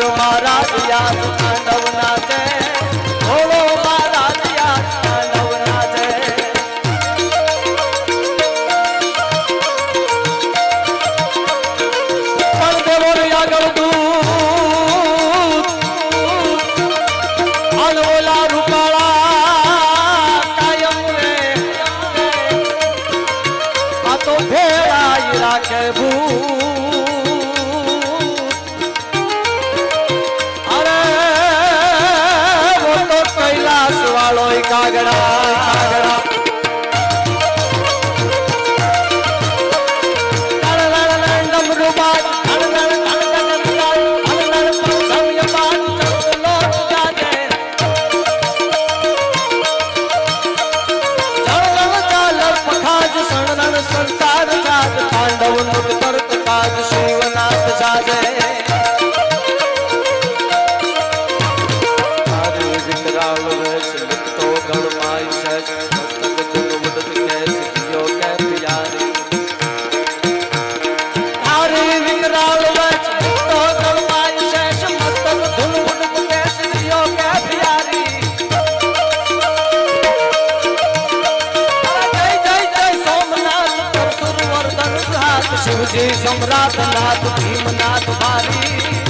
કરવા રાજ્યા માનવના છે વાળો કાગડા કાગડા शिवजी सम्राट नाथ भीमनाथ भारी